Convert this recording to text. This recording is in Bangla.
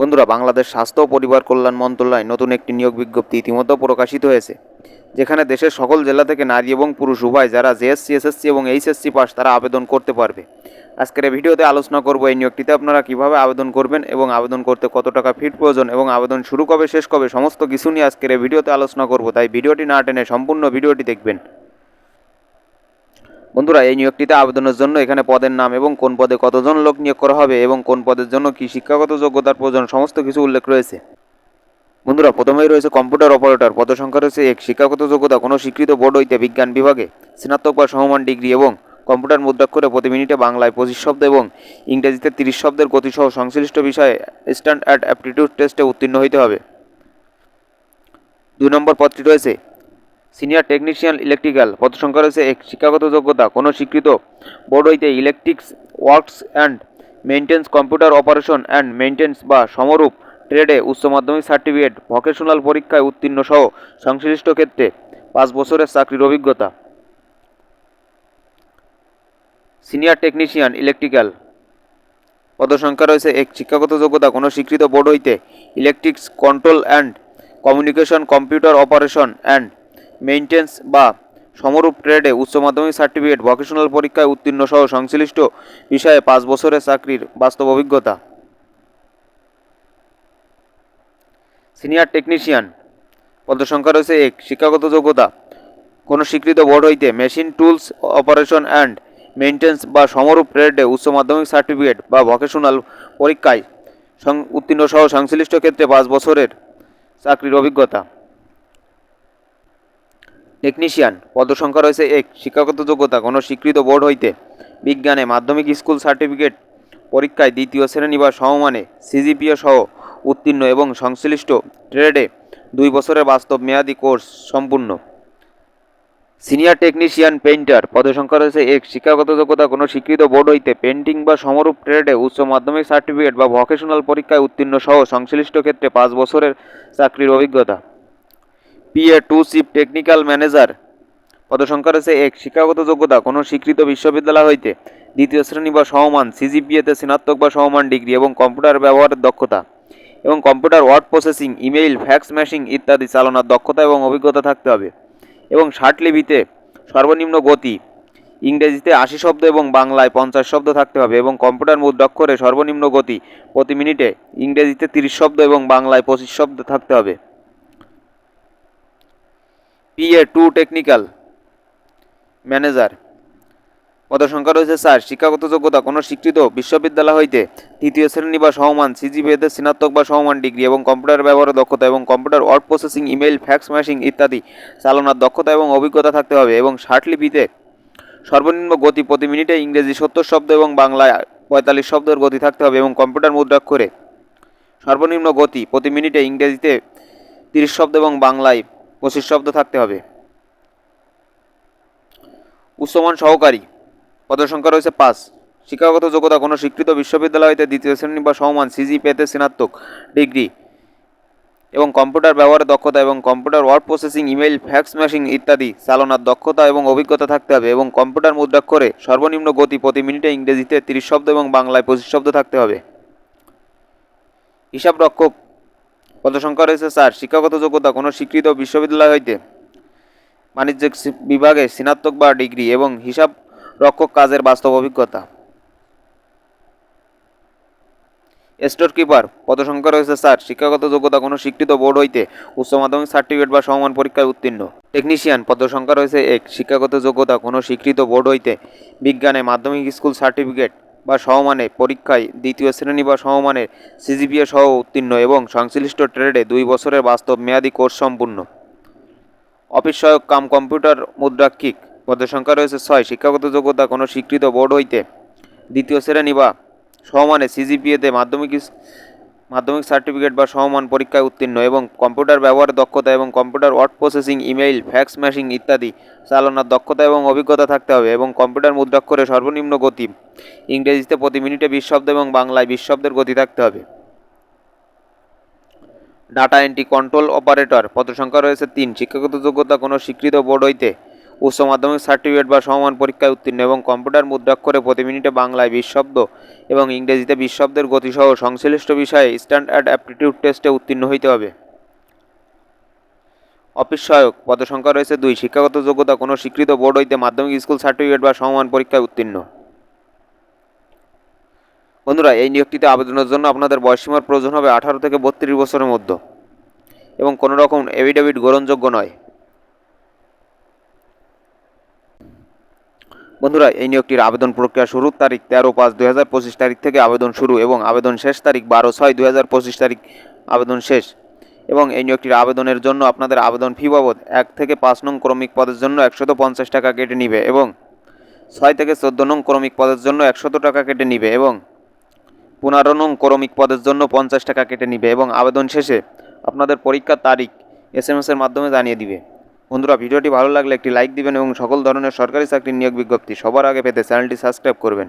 বন্ধুরা, বাংলাদেশ স্বাস্থ্য ও পরিবার কল্যাণ মন্ত্রণালয় নতুন একটি নিয়োগ বিজ্ঞপ্তি ইতিমধ্যে প্রকাশিত হয়েছে, যেখানে দেশের সকল জেলা থেকে নারী এবং পুরুষ উভয় যারা জেএসসি এসএসসি এবং এইচএসসি পাস তারা আবেদন করতে পারবে। আজকের এই ভিডিওতে আলোচনা করব এই নিয়োগটিতে আপনারা কীভাবে আবেদন করবেন এবং আবেদন করতে কত টাকা ফিট প্রয়োজন এবং আবেদন শুরু কবে, শেষ কবে, সমস্ত কিছু নিয়ে আজকের এই ভিডিওতে আলোচনা করব। তাই ভিডিওটি না টেনে সম্পূর্ণ ভিডিওটি দেখবেন। বন্ধুরা, এই নিয়োগটিতে আবেদনের জন্য এখানে পদের নাম এবং কোন পদে কতজন লোক নিয়োগ করা হবে এবং কোন পদের জন্য কি শিক্ষাগত যোগ্যতার প্রয়োজন, সমস্ত কিছু উল্লেখ রয়েছে। বন্ধুরা, প্রথমেই রয়েছে কম্পিউটার অপারেটর। পদ সংখ্যা রয়েছে এক। শিক্ষাগত যোগ্যতা, কোনো স্বীকৃত বোর্ড, হইতে বিজ্ঞান বিভাগে। স্নাতক বা সমমান ডিগ্রি এবং কম্পিউটার মুদ্রাক্ষরে প্রতি মিনিটে বাংলায় পঁচিশ শব্দ এবং ইংরেজিতে তিরিশ শব্দের গতিসহ সংশ্লিষ্ট বিষয়ে স্ট্যান্ড অ্যাট অ্যাপটিটিউড টেস্টে উত্তীর্ণ হইতে হবে। দুই নম্বর পদটি রয়েছে সিনিয়র টেকনিশিয়ান ইলেকট্রিক্যাল পদ সংখ্যা রয়েছে এক শিক্ষাগত যোগ্যতা। কোনো স্বীকৃত বোর্ড হইতে electronics works and maintenance computer operation and maintenance বা সমরূপ ট্রেডে উচ্চ মাধ্যমিক সার্টিফিকেট, ভোকেশনাল পরীক্ষায় উত্তীর্ণ সহ সংশ্লিষ্ট ক্ষেত্রে পাঁচ বছরের চাকরির অভিজ্ঞতা। সিনিয়র টেকনিশিয়ান ইলেকট্রিক্যাল পদসংখ্যা রয়েছে এক শিক্ষাগত যোগ্যতা। কোনো স্বীকৃত বোর্ড হইতে electronics control and communication computer operation and maintenance বা সমরূপ ট্রেডে উচ্চ মাধ্যমিক সার্টিফিকেট ভোকেশনাল পরীক্ষায় উত্তীর্ণ সহ সংশ্লিষ্ট বিষয়ে পাঁচ বছরের চাকরির বাস্তব অভিজ্ঞতা। সিনিয়র টেকনিশিয়ান পদসংখ্যা রয়েছে এক, শিক্ষাগত যোগ্যতা। কোনো স্বীকৃত বোর্ড হইতে machine tools operation and maintenance বা সমরূপ ট্রেডে উচ্চ মাধ্যমিক সার্টিফিকেট বা ভোকেশনাল পরীক্ষায় উত্তীর্ণ সহ সংশ্লিষ্ট ক্ষেত্রে পাঁচ বছরের চাকরির অভিজ্ঞতা। টেকনিশিয়ান পদসংখ্যা রয়েছে এক, শিক্ষাগত যোগ্যতা কোনো স্বীকৃত বোর্ড হইতে, বিজ্ঞানে, মাধ্যমিক স্কুল সার্টিফিকেট, পরীক্ষায় দ্বিতীয় শ্রেণি বা সমমানে, সিজিপিএ সহ উত্তীর্ণ এবং সংশ্লিষ্ট ট্রেডে দুই বছরের বাস্তব মেয়াদী কোর্স সম্পূর্ণ। সিনিয়র টেকনিশিয়ান পেইন্টার পদসংখ্যা রয়েছে এক, শিক্ষাগত যোগ্যতা কোনো স্বীকৃত বোর্ড হইতে পেন্টিং বা সমরূপ ট্রেডে উচ্চ মাধ্যমিক সার্টিফিকেট বা ভোকেশনাল পরীক্ষায় উত্তীর্ণ সহ সংশ্লিষ্ট ক্ষেত্রে পাঁচ বছরের চাকরির অভিজ্ঞতা। PA to chief technical manager. পদসংখ্যা রয়েছে এক, শিক্ষাগত যোগ্যতা, কোনো স্বীকৃত বিশ্ববিদ্যালয় হইতে। দ্বিতীয় শ্রেণি বা সমমান সিজিপিএতে স্নাতক বা সমমান ডিগ্রি এবং কম্পিউটার ব্যবহারের দক্ষতা। এবং computer word processing, email, fax machine ইত্যাদি চালানোর দক্ষতা এবং অভিজ্ঞতা থাকতে হবে। এবং ষাটলিপিতে সর্বনিম্ন গতি। ইংরেজিতে আশি শব্দ এবং বাংলায় পঞ্চাশ শব্দ থাকতে হবে এবং কম্পিউটার মুদ্রাক্ষরে সর্বনিম্ন গতি প্রতি মিনিটে ইংরেজিতে তিরিশ শব্দ এবং বাংলায় পঁচিশ শব্দ থাকতে হবে। পিএ টু টেকনিক্যাল ম্যানেজার পদসংখ্যা রয়েছে স্যার শিক্ষাগত যোগ্যতা, কোনো স্বীকৃত বিশ্ববিদ্যালয় হইতে তৃতীয় শ্রেণি বা সমমান সিজিপিএতে স্নাতক বা সমমান ডিগ্রি এবং কম্পিউটার ব্যবহারের দক্ষতা এবং computer word processing, email, fax machine ইত্যাদি চালনার দক্ষতা এবং অভিজ্ঞতা থাকতে হবে এবং ষাটলিপিতে সর্বনিম্ন গতি প্রতি মিনিটে ইংরেজি সত্তর শব্দ এবং বাংলায় পঁয়তাল্লিশ শব্দের গতি থাকতে হবে এবং কম্পিউটার মুদ্রাক্ষরে সর্বনিম্ন গতি প্রতি মিনিটে ইংরেজিতে তিরিশ শব্দ এবং বাংলায় পঁচিশ শব্দ থাকতে হবে। উচ্চমান সহকারী, পদসংখ্যা রয়েছে পাঁচ। শিক্ষাগত যোগ্যতা কোনো স্বীকৃত বিশ্ববিদ্যালয় হইতে দ্বিতীয় শ্রেণি বা সমমান সিজিপিএতে স্নাতক ডিগ্রি এবং কম্পিউটার ব্যবহারের দক্ষতা এবং computer word processing, email, fax machine ইত্যাদি চালনার দক্ষতা এবং অভিজ্ঞতা থাকতে হবে এবং কম্পিউটার মুদ্রাক্ষরে সর্বনিম্ন গতি প্রতি মিনিটে ইংরেজিতে তিরিশ শব্দ এবং বাংলায় পঁচিশ শব্দ থাকতে হবে। হিসাবরক্ষক পদসংখ্যা রয়েছে স্যার। শিক্ষাগত যোগ্যতা, কোনো স্বীকৃত বিশ্ববিদ্যালয় হইতে বাণিজ্যিক বিভাগে স্নাতক বা ডিগ্রি এবং হিসাব রক্ষক কাজের বাস্তব অভিজ্ঞতা। স্টোর কিপার পদসংখ্যা রয়েছে স্যার। শিক্ষাগত যোগ্যতা, কোনো স্বীকৃত বোর্ড হইতে উচ্চ মাধ্যমিক, সার্টিফিকেট বা সমমান পরীক্ষায় উত্তীর্ণ। টেকনিশিয়ান পদসংখ্যা রয়েছে এক। শিক্ষাগত যোগ্যতা, কোনো স্বীকৃত বোর্ড হইতে বিজ্ঞানে মাধ্যমিক স্কুল সার্টিফিকেট বা সমমানে পরীক্ষায় দ্বিতীয় শ্রেণি বা সমমানের সিজিপিএ সহ উত্তীর্ণ এবং সংশ্লিষ্ট ট্রেডে দুই বছরের বাস্তব মেয়াদী কোর্স সম্পূর্ণ। অফিস সহায়ক কাম কম্পিউটার মুদ্রাক্ষিক পদের সংখ্যা রয়েছে ছয়। শিক্ষাগত যোগ্যতা কোনো স্বীকৃত বোর্ড হইতে দ্বিতীয় শ্রেণি বা সমমানে সিজিপিএতে মাধ্যমিক মাধ্যমিক সার্টিফিকেট বা সমমান পরীক্ষায় উত্তীর্ণ এবং কম্পিউটার ব্যবহারের দক্ষতা এবং computer word processing, email, fax machine ইত্যাদি চালানোর দক্ষতা এবং অভিজ্ঞতা থাকতে হবে এবং কম্পিউটার মুদ্রাক্ষরে সর্বনিম্ন গতি। ইংরেজিতে প্রতি মিনিটে বিশ শব্দ এবং বাংলায় বিশ শব্দের গতি থাকতে হবে। ডাটা এন্ট্রি কন্ট্রোল অপারেটর, পদসংখ্যা রয়েছে তিন। শিক্ষাগত যোগ্যতা কোনো স্বীকৃত বোর্ড হইতে উচ্চ মাধ্যমিক সার্টিফিকেট বা সমমান পরীক্ষায় উত্তীর্ণ এবং কম্পিউটার মুদ্রাক্ষরে প্রতি মিনিটে বাংলায় বিশ শব্দ এবং ইংরেজিতে বিশ শব্দের গতিসহ সংশ্লিষ্ট বিষয়ে স্ট্যান্ডার্ড অ্যাপটিটিউড টেস্টে উত্তীর্ণ হইতে হবে। অফিস সহায়ক, পদসংখ্যা রয়েছে দুই, শিক্ষাগত যোগ্যতা কোনো স্বীকৃত বোর্ড হইতে মাধ্যমিক স্কুল সার্টিফিকেট বা সমমান পরীক্ষায় উত্তীর্ণ। বন্ধুরা, এই নিয়োগটিতে আবেদনের জন্য আপনাদের বয়সীমার প্রয়োজন হবে আঠারো থেকে বত্রিশ বছরের মধ্যে এবং কোনো রকম এভিডেভিট গ্রহণযোগ্য নয়। বন্ধুরা, এই নিয়োগটির আবেদন প্রক্রিয়া শুরুর তারিখ তেরো পাঁচ দুই হাজার পঁচিশ তারিখ থেকে আবেদন শুরু এবং আবেদন শেষ তারিখ বারো ছয় দুই হাজার পঁচিশ তারিখ আবেদন শেষ। এবং এই নিয়োগটির আবেদনের জন্য আপনাদের আবেদন ফি বাবদ এক থেকে পাঁচ নং ক্রমিক পদের জন্য একশত পঞ্চাশ টাকা কেটে নিবে এবং ছয় থেকে চোদ্দ নং ক্রমিক পদের জন্য একশত টাকা কেটে নিবে এবং পনেরো নং ক্রমিক পদের জন্য পঞ্চাশ টাকা কেটে নিবে এবং আবেদন শেষে আপনাদের পরীক্ষার তারিখ এস এম এসের মাধ্যমে জানিয়ে দিবে। বন্ধুরা, ভিডিওটি ভালো লাগলে একটি লাইক দিবেন এবং সকল ধরনের সরকারি চাকরির নিয়োগ বিজ্ঞপ্তি সবার আগে পেতে চ্যানেলটি সাবস্ক্রাইব করবেন।